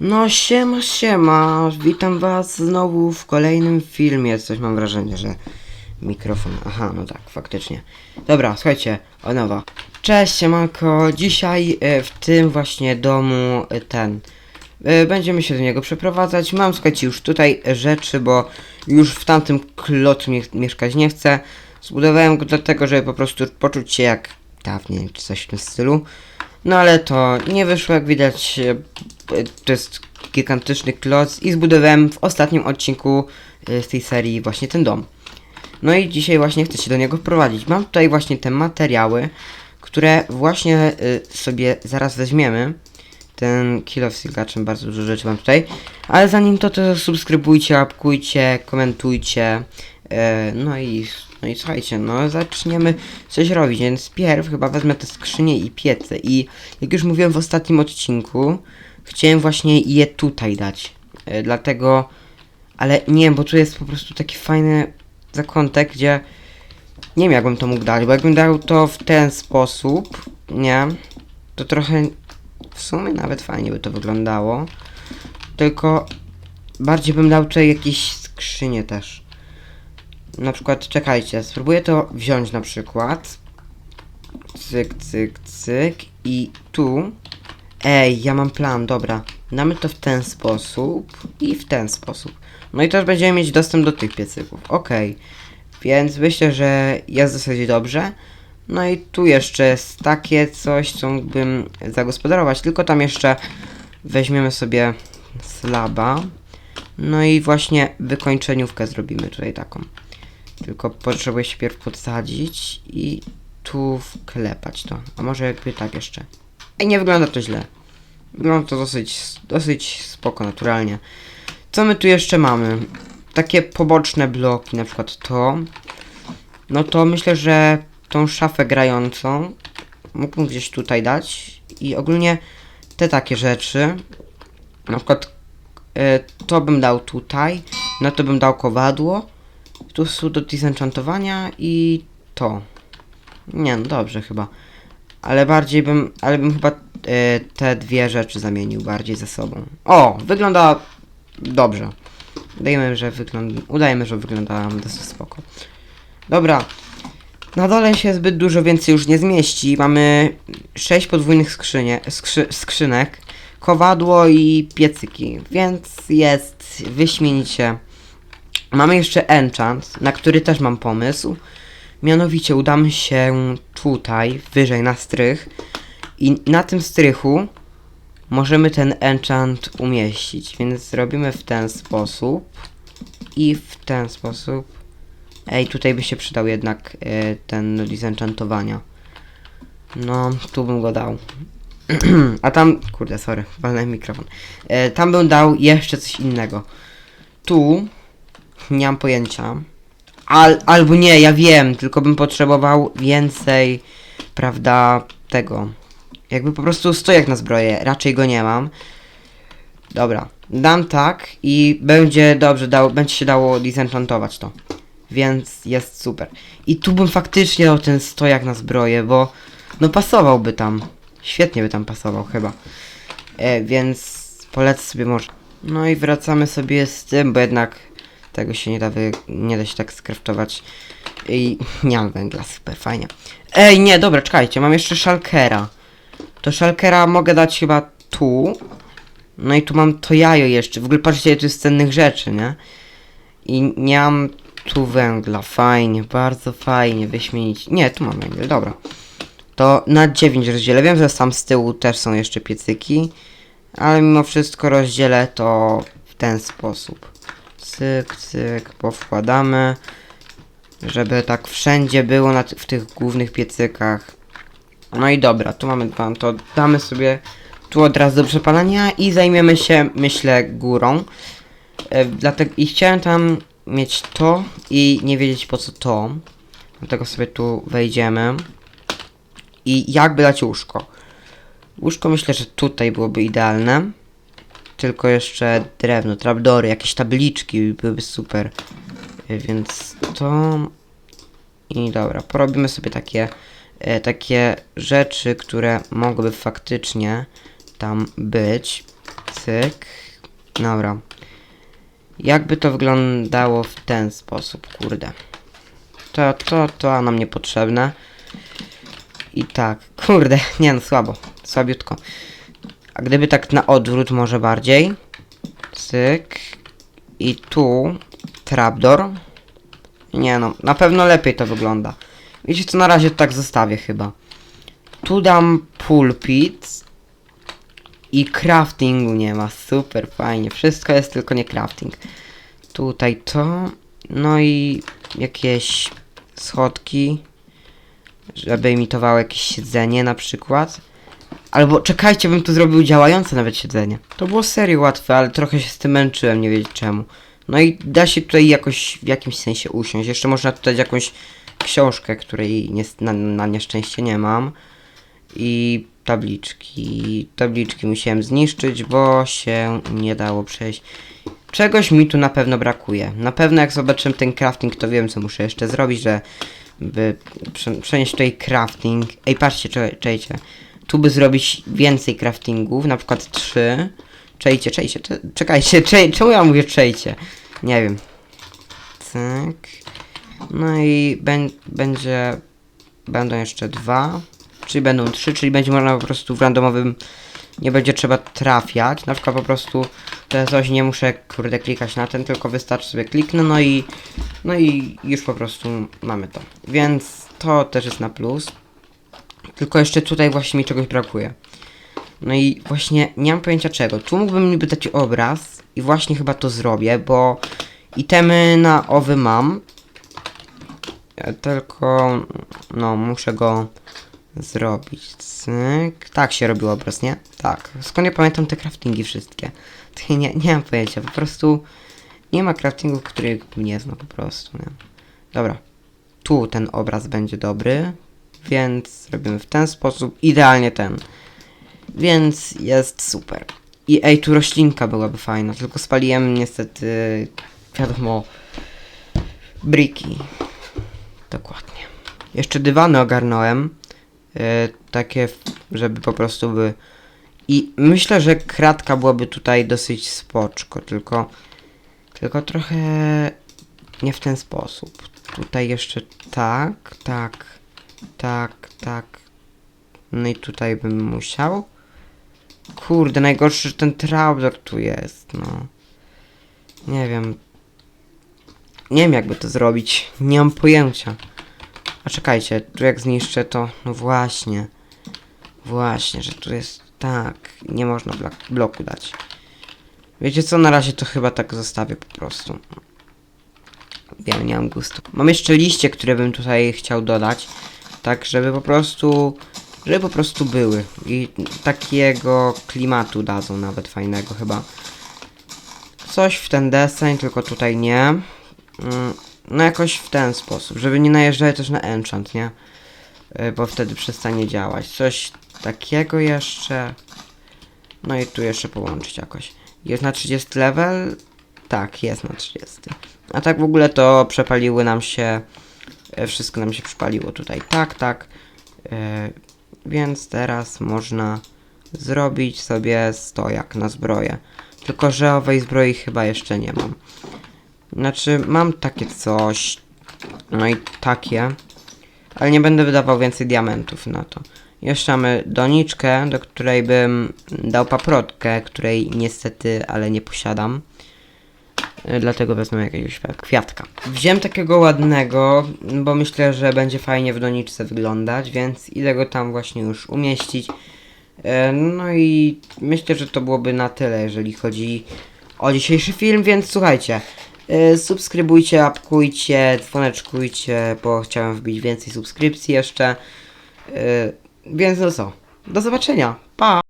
No siema, siema, witam was znowu w kolejnym filmie, coś mam wrażenie, że mikrofon, aha, no tak, faktycznie. Dobra, słuchajcie, o nowa. Cześć, siemanko, dzisiaj e, w tym właśnie domu e, ten, e, będziemy się do niego przeprowadzać, mam, słuchajcie, już tutaj rzeczy, bo już w tamtym klocu mie mieszkać nie chcę. Zbudowałem go dlatego, żeby po prostu poczuć się jak dawniej, czy coś w tym stylu. No ale to nie wyszło, jak widać, e, e, to jest gigantyczny kloc i zbudowałem w ostatnim odcinku e, z tej serii właśnie ten dom. No i dzisiaj właśnie chcę się do niego wprowadzić. Mam tutaj właśnie te materiały, które właśnie y, sobie zaraz weźmiemy. Ten kilo z silgaczem, bardzo dużo rzeczy mam tutaj. Ale zanim to, to subskrybujcie, łapkujcie, komentujcie. E, no i no i słuchajcie, no zaczniemy coś robić, więc pierw chyba wezmę te skrzynie i piece i jak już mówiłem w ostatnim odcinku, chciałem właśnie je tutaj dać. E, dlatego, ale nie, bo tu jest po prostu taki fajny zakątek, gdzie nie wiem jakbym to mógł dać, bo jakbym dał to w ten sposób, nie, to trochę w sumie nawet fajnie by to wyglądało. Tylko bardziej bym dał tutaj jakieś skrzynie też. Na przykład, czekajcie, spróbuję to wziąć na przykład. Cyk, cyk, cyk. I tu. Ej, ja mam plan, dobra. Damy to w ten sposób i w ten sposób. No i też będziemy mieć dostęp do tych piecyków. Okej. Więc myślę, że jest zasadzie dobrze. No i tu jeszcze jest takie coś, co mógłbym zagospodarować. Tylko tam jeszcze weźmiemy sobie slaba. No i właśnie wykończeniówkę zrobimy tutaj taką. Tylko potrzebuję się pierw podsadzić i tu wklepać to. A może jakby tak jeszcze. Ej, nie wygląda to źle. Wygląda to dosyć, dosyć spoko, naturalnie. Co my tu jeszcze mamy? Takie poboczne bloki, na przykład to. No to myślę, że tą szafę grającą mógłbym gdzieś tutaj dać. I ogólnie te takie rzeczy. Na przykład e, to bym dał tutaj. Na to bym dał kowadło. Tu są do disenchantowania i to. Nie, no dobrze chyba. Ale bardziej bym, ale bym chyba e, te dwie rzeczy zamienił bardziej ze sobą. O, wygląda dobrze. Udajemy, że wygląda, udajemy, że wygląda dosyć spoko. Dobra. Na dole się zbyt dużo więcej już nie zmieści. Mamy sześć podwójnych skrzynie, skrzy, skrzynek, kowadło i piecyki, więc jest wyśmienicie. Mamy jeszcze enchant, na który też mam pomysł. Mianowicie udamy się tutaj, wyżej na strych i na tym strychu możemy ten enchant umieścić, więc zrobimy w ten sposób i w ten sposób. Ej, tutaj by się przydał jednak e, ten disenchantowania. No, tu bym go dał. A tam, kurde, sorry, walnąłem mikrofon. E, tam bym dał jeszcze coś innego. Tu nie mam pojęcia. Al, albo nie, ja wiem, tylko bym potrzebował więcej, prawda, tego. Jakby po prostu stojak na zbroję, raczej go nie mam. Dobra, dam tak i będzie dobrze, dało, będzie się dało disenchantować to. Więc jest super. I tu bym faktycznie dał ten stojak na zbroję, bo no pasowałby tam. Świetnie by tam pasował chyba. E, więc polecę sobie może. No i wracamy sobie z tym, bo jednak tego się nie da, wy, nie da się tak skraftować. I nie mam węgla, super, fajnie. Ej, nie, dobra, czekajcie, mam jeszcze szalkera. To szalkera mogę dać chyba tu. No i tu mam to jajo jeszcze. W ogóle patrzcie, tu jest cennych rzeczy, nie? I nie mam tu węgla, fajnie, bardzo fajnie, wyśmienić. Nie, tu mam węgiel, dobra. To na 9 rozdzielę. Wiem, że sam z tyłu też są jeszcze piecyki. Ale mimo wszystko rozdzielę to w ten sposób. Cyk, cyk, powkładamy. Żeby tak wszędzie było na w tych głównych piecykach. No i dobra, tu mamy dwa, to damy sobie tu od razu do przepalania i zajmiemy się, myślę, górą. E, dlatego i chciałem tam mieć to i nie wiedzieć po co to. Dlatego sobie tu wejdziemy. I jakby dać łóżko. Łóżko myślę, że tutaj byłoby idealne. Tylko jeszcze drewno, trapdory, jakieś tabliczki byłyby super. Więc to... I dobra, porobimy sobie takie, e, takie rzeczy, które mogłyby faktycznie tam być. cyk. Dobra. Jakby to wyglądało w ten sposób, kurde. To, to, to nam niepotrzebne. I tak, kurde, nie no, słabo, słabiutko. A gdyby tak na odwrót może bardziej. Cyk. I tu trapdoor. Nie no, na pewno lepiej to wygląda. Wiecie co, na razie to tak zostawię chyba. Tu dam pulpit. I craftingu nie ma, super fajnie. Wszystko jest tylko nie crafting. Tutaj to. No i jakieś schodki. Żeby imitowało jakieś siedzenie na przykład. Albo czekajcie, bym tu zrobił działające nawet siedzenie. To było serio łatwe, ale trochę się z tym męczyłem, nie wiedzieć czemu. No i da się tutaj jakoś w jakimś sensie usiąść. Jeszcze można tutaj jakąś książkę, której nie, na, na nieszczęście nie mam. I tabliczki. Tabliczki musiałem zniszczyć, bo się nie dało przejść. Czegoś mi tu na pewno brakuje. Na pewno jak zobaczymy ten crafting, to wiem co muszę jeszcze zrobić, że by prze, przenieść tutaj crafting. Ej, patrzcie, cze- czejcie. Tu by zrobić więcej craftingów, na przykład 3. Czejcie, czejcie, cze- czekajcie, czej, czemu ja mówię czejcie? Nie wiem. Tak. No i bę- będzie, będą jeszcze dwa, czyli będą trzy, czyli będzie można po prostu w randomowym, nie będzie trzeba trafiać, na przykład po prostu coś nie muszę, kurde, klikać na ten, tylko wystarczy sobie kliknę, no i, no i już po prostu mamy to. Więc to też jest na plus. Tylko jeszcze tutaj właśnie mi czegoś brakuje. No i właśnie nie mam pojęcia czego. Tu mógłbym niby dać obraz i właśnie chyba to zrobię, bo itemy na owy mam. Ja tylko no muszę go zrobić. Cyk. Tak się robił obraz, nie? Tak. Skąd ja pamiętam te craftingi wszystkie? Nie, nie mam pojęcia, po prostu nie ma craftingów, których nie znał po prostu, nie? Dobra. Tu ten obraz będzie dobry, więc robimy w ten sposób. Idealnie ten. Więc jest super. I ej, tu roślinka byłaby fajna, tylko spaliłem niestety, wiadomo, briki. Dokładnie. Jeszcze dywany ogarnąłem. Yy, takie, żeby po prostu by... I myślę, że kratka byłaby tutaj dosyć spoczko, tylko... Tylko trochę nie w ten sposób. Tutaj jeszcze tak, tak, tak, tak. No i tutaj bym musiał. Kurde, najgorszy, że ten trapdoor tu jest, no. Nie wiem. Nie wiem, jakby to zrobić. Nie mam pojęcia. A czekajcie, tu jak zniszczę to... No właśnie. Właśnie, że tu jest... Tak, nie można blok bloku dać. Wiecie co, na razie to chyba tak zostawię po prostu. Wiem, nie mam gustu. Mam jeszcze liście, które bym tutaj chciał dodać. Tak, żeby po prostu... Żeby po prostu były. I takiego klimatu dadzą nawet fajnego chyba. Coś w ten deseń, tylko tutaj nie. Mm, No jakoś w ten sposób, żeby nie najeżdżały też na enchant, nie? Y, Bo wtedy przestanie działać. Coś takiego jeszcze. No i tu jeszcze połączyć jakoś. Jest na 30 level? Tak, jest na 30. A tak w ogóle to przepaliły nam się. E, Wszystko nam się przypaliło tutaj. Tak, tak. E, Więc teraz można zrobić sobie stojak na zbroję. Tylko, że owej zbroi chyba jeszcze nie mam. Znaczy, mam takie coś. No i takie. Ale nie będę wydawał więcej diamentów na to. Jeszcze mamy doniczkę, do której bym dał paprotkę, której niestety, ale nie posiadam. Y, Dlatego wezmę jakiegoś kwiatka. Wziąłem takiego ładnego, bo myślę, że będzie fajnie w doniczce wyglądać, więc idę go tam właśnie już umieścić. E, No i myślę, że to byłoby na tyle, jeżeli chodzi o dzisiejszy film, więc słuchajcie. e, Subskrybujcie, apkujcie, dzwoneczkujcie, bo chciałem wbić więcej subskrypcji jeszcze. E, Więc no co, do zobaczenia, pa!